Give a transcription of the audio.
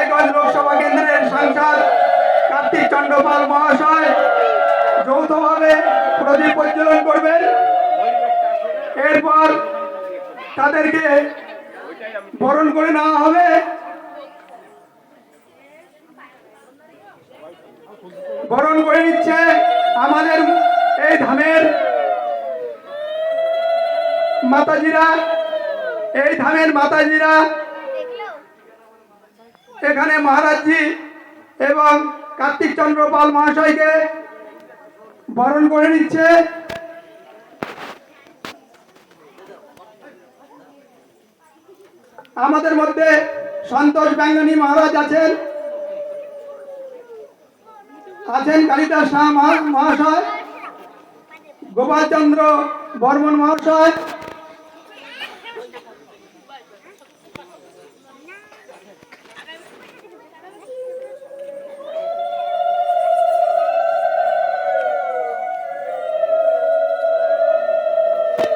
রায়গঞ্জ লোকসভা কেন্দ্রের সাংসদ কার্তিক চন্দ্রপাল মহাশয় যৌথভাবে প্রদীপ প্রজ্বলন করবেন। এরপর তাদেরকে বরণ করে নেওয়া হবে। বরণ করে নিচ্ছে আমাদের এই ধামের মাতাজিরা। এই ধামের মাতাজিরা এখানে মহারাজজি এবং কার্তিক চন্দ্র পাল মহাশয়কে বরণ করে নিচ্ছে। আমাদের মধ্যে সন্তোষ ব্যঙ্গনী মহারাজ আছেন। আছেন কালিদাস শাহ মহা- মহাশয়, গোপালচন্দ্র বর্মন মহাশয়।